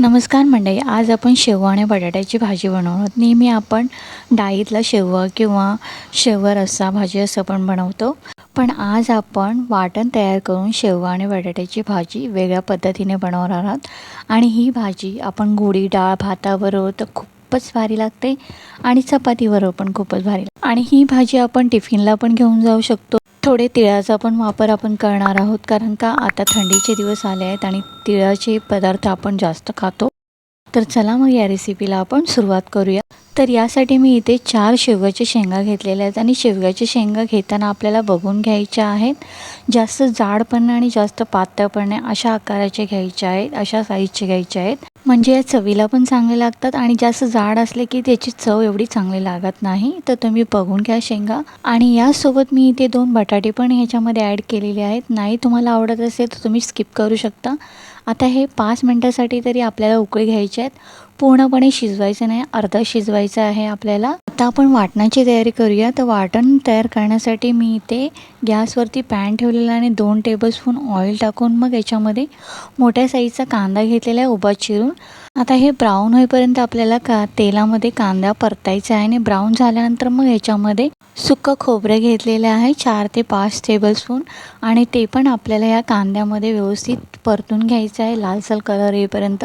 नमस्कार मंडळी आज आपण शेवगा आणि बटाट्याची भाजी बनवणार आहोत. नेहमी आपण डाळीतला शेवगा किंवा शेवगा रस्सा भाजी असं पण बनवतो. पण आज आपण वाटण तयार करून शेवगा आणि बटाट्याची भाजी वेगळ्या पद्धतीने बनवणार आहोत. आणि ही भाजी आपण गोडी डाळ भाताबरोबर तर खूपच भारी लागते आणि चपातीबरोबर पण खूपच भारी लागते. आणि ही भाजी आपण टिफिनला पण घेऊन जाऊ शकतो. थोडे तिळाचा पण वापर आपण करणार आहोत कारण का आता थंडीचे दिवस आले आहेत आणि तिळाचे पदार्थ आपण जास्त खातो. तर चला मग या रेसिपीला आपण सुरुवात करूया. तर यासाठी मी इथे चार शेवग्याच्या शेंगा घेतलेल्या आहेत आणि शेवग्याच्या शेंगा घेताना आपल्याला बघून घ्यायच्या आहेत. जास्त जाड पण नाही आणि जास्त पातळ पण नाही अशा आकाराचे घ्यायचे आहेत अशा साईजचे घ्यायचे आहेत. म्हणजे या चवीला पण चांगले लागतात आणि जास्त जाड असले की त्याची चव एवढी चांगली लागत नाही. तर तुम्ही बघून घ्या शेंगा. आणि यासोबत मी इथे दोन बटाटे पण ह्याच्यामध्ये ॲड केलेले आहेत. नाही तुम्हाला आवडत असेल तर तुम्ही स्किप करू शकता. आता हे पाच मिनटासाठी तरी आपल्याला उकळी घ्यायचे आहेत. पूर्णपणे शिजवायचं नाही अर्धा शिजवायचं आहे आपल्याला. आता आपण वाटणाची तयारी करूया. तर वाटण तयार करण्यासाठी मी इथे गॅसवरती पॅन ठेवलेला आणि दोन टेबलस्पून ऑइल टाकून मग याच्यामध्ये मोठ्या साईजचा कांदा घेतलेला आहे उभा चिरून. आता हे ब्राऊन होईपर्यंत आपल्याला का तेलामध्ये कांदा परतायचा आहे आणि ब्राऊन झाल्यानंतर मग ह्याच्यामध्ये सुकं खोबरं घेतलेलं आहे चार ते पाच टेबलस्पून आणि ते पण आपल्याला या कांद्यामध्ये व्यवस्थित परतून घ्यायचं आहे लालसर कलर येईपर्यंत.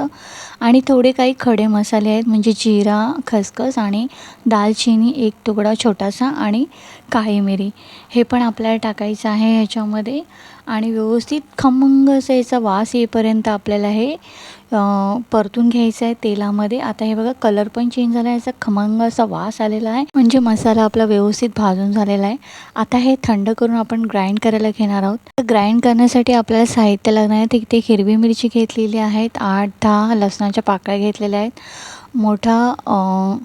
आणि थोडे काही खडे मसाले आहेत म्हणजे जिरा खसखस आणि दालचिनी एक तुकडा छोटासा आणि काळी मिरी. हे पण आपल्याला टाकायचं आहे ह्याच्यामध्ये. आणि व्यवस्थित खमंग असं याचा वास येईपर्यंत आपल्याला हे परतून घ्यायचं आहे तेलामध्ये. आता हे बघा कलर पण चेंज झाला आहे याचा खमंग असा वास आलेला आहे. म्हणजे मसाला आपला व्यवस्थित भाजून झालेला आहे. आता हे थंड करून आपण ग्राइंड करायला घेणार आहोत. तर ग्राइंड करण्यासाठी आपल्याला साहित्य लागणार आहे. तिथे हिरवी मिरची घेतलेली आहेत. आठ दहा लसणाच्या पाकळ्या घेतलेल्या आहेत. मोठा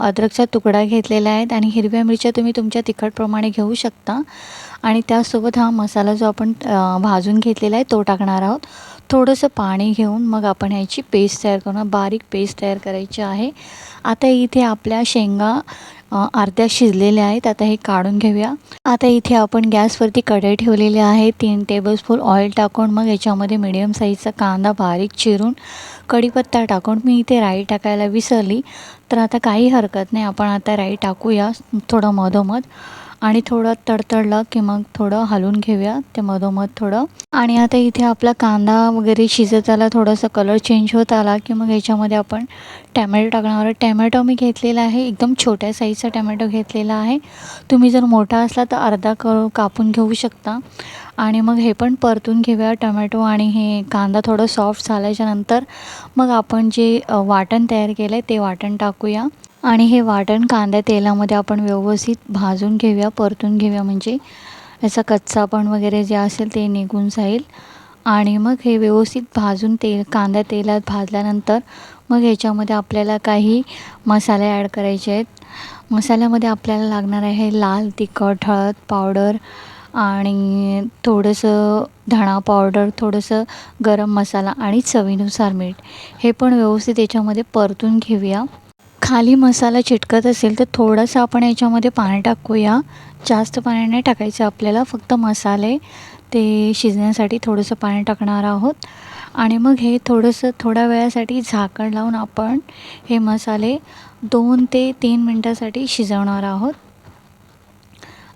अद्रकचा तुकडा घेतलेला आहे. आणि हिरव्या मिरच्या तुम्ही तुमच्या तिखटप्रमाणे घेऊ शकता. आणि त्यासोबत हा मसाला जो आपण भाजून घेतलेला आहे तो टाकणार आहोत. थोडंसं पाणी घेऊन मग आपण ह्याची पेस्ट तयार करून बारीक पेस्ट तयार करायची आहे. आता इथे आपल्या शेंगा अर्ध्या शिजलेल्या आहेत. आता हे काढून घेऊया. आता इथे आपण गॅसवरती कढई ठेवलेली आहे. तीन टेबलस्पून ऑइल टाकून मग याच्यामध्ये मिडियम साईजचा कांदा बारीक चिरून कढीपत्ता टाकून मी इथे राई टाकायला विसरली. तर आता काही हरकत नाही. आपण आता राई टाकूया. थोडं मधोमध. आणि थोडं तडतडलं की मग थोडं हलवून घेऊया ते मधोमध थोडं. आणि आता इथे आपला कांदा वगैरे शिजत आला थोडंसं कलर चेंज होत आला की मग याच्यामध्ये आपण टॅमॅटो टाकणार टॅमॅटो मी घेतलेला आहे एकदम छोट्या साईजचा टॅमॅटो घेतलेला आहे. तुम्ही जर मोठा असला तर अर्धा क कापून घेऊ शकता. आणि मग हे पण परतून घेऊया टमॅटो आणि हे कांदा थोडं सॉफ्ट झाल्याच्यानंतर मग आपण जे वाटण तयार केलं आहे ते वाटण टाकूया. आणि हे वाटण कांद्या तेलामध्ये आपण व्यवस्थित भाजून घेऊया परतून घेऊया. म्हणजे याचा कच्चापण वगैरे जे असेल ते निघून जाईल. आणि मग हे व्यवस्थित भाजून तेल कांदा तेलात भाजल्यानंतर मग ह्याच्यामध्ये आपल्याला काही मसाले ॲड करायचे आहेत. मसाल्यामध्ये आपल्याला लागणार आहे लाल तिखट हळद पावडर आणि थोडंसं धणा पावडर थोडंसं गरम मसाला आणि चवीनुसार मीठ. हे पण व्यवस्थित याच्यामध्ये परतून घेऊया. खाली मसाला चिटकत असेल तर थोडंसं आपण याच्यामध्ये पाणी टाकूया. जास्त पाणी नाही टाकायचं आपल्याला फक्त मसाले. ते शिजण्यासाठी थोडंसं पाणी टाकणार आहोत. आणि मग हे थोडंसं थोड्या वेळासाठी झाकण लावून आपण हे मसाले दोन ते तीन मिनटासाठी शिजवणार आहोत.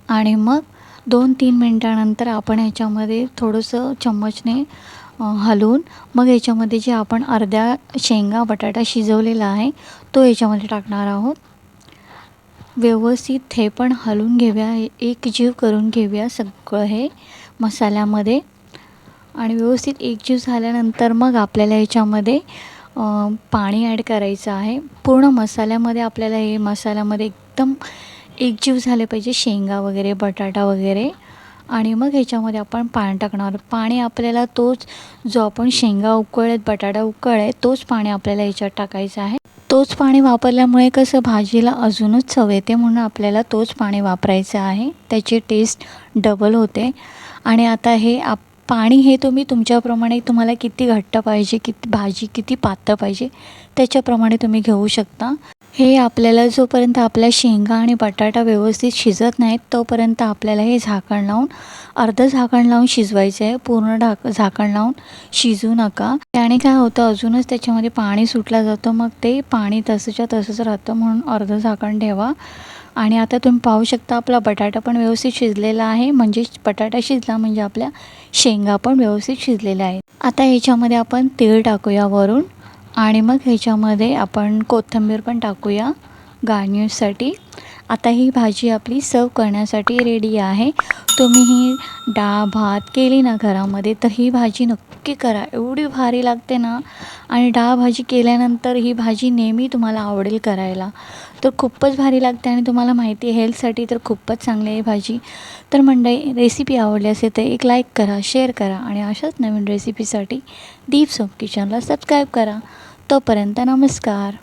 आणि मग दोन तीन मिनटानंतर आपण ह्याच्यामध्ये थोडंसं चम्मचने हलवून मग याच्यामध्ये जे आपण अर्ध्या शेंगा बटाटा शिजवलेला आहे तो याच्यामध्ये टाकणार आहोत. व्यवस्थित हे पण हलवून घेऊया. एकजीव करून घेऊया सगळं हे मसाल्यामध्ये. आणि व्यवस्थित एकजीव झाल्यानंतर मग आपल्याला याच्यामध्ये पाणी ॲड करायचं आहे. पूर्ण मसाल्यामध्ये आपल्याला हे मसाल्यामध्ये एकदम एकजीव झाले पाहिजे. शेंगा वगैरे बटाटा वगैरे. आणि मग ह्याच्यामध्ये आपण पाणी टाकणार. पाणी आपल्याला तोच जो आपण शेंगा उकळलेत बटाटा उकळले तोच पाणी आपल्याला ह्याच्यात टाकायचं आहे. तोच पाणी वापरल्यामुळे कसं भाजीला अजूनच चव येते म्हणून आपल्याला तोच पाणी वापरायचं आहे. त्याची टेस्ट डबल होते. आणि आता हे आप पाणी हे तुम्ही तुमच्याप्रमाणे तुम्हाला किती घट्ट पाहिजे किती भाजी किती पातळ पाहिजे त्याच्याप्रमाणे तुम्ही घेऊ शकता. हे आपल्याला जोपर्यंत आपल्या शेंगा आणि बटाटा व्यवस्थित शिजत नाहीत तोपर्यंत आपल्याला हे झाकण लावून अर्धं झाकण लावून शिजवायचं आहे. पूर्ण ढाक झाकण लावून शिजू नका. त्याने काय होतं अजूनच त्याच्यामध्ये पाणी सुटलं जातं मग ते पाणी तसंच्या तसंच राहतं म्हणून अर्धं झाकण ठेवा. आणि आता तुम्ही पाहू शकता आपला बटाटा पण व्यवस्थित शिजलेला आहे. म्हणजे बटाटा शिजला म्हणजे आपल्या शेंगा पण व्यवस्थित शिजलेल्या आहेत. आता ह्याच्यामध्ये आपण तेल टाकूया वरून आणि मग ह्याच्यामध्ये आपण कोथिंबीर पण टाकूया गार्निशसाठी. आता ही भाजी आपली सर्व करण्यासाठी रेडी आहे. तुम्ही ही डाळ भात केली ना घरामध्ये तर ही भाजी नक्की करा. एवढी भारी लागते ना. आणि डाळ भाजी केल्यानंतर ही भाजी नेहमी तुम्हाला आवडेल करायला. तर खूपच भारी लागते आणि तुम्हाला माहिती आहे हेल्थसाठी तर खूपच चांगली आहे भाजी. तर मंडळी रेसिपी आवडली असेल तर एक लाईक करा शेअर करा आणि अशाच नवीन रेसिपीसाठी दीप सोप किचनला सबस्क्राईब करा. तोपर्यंत नमस्कार.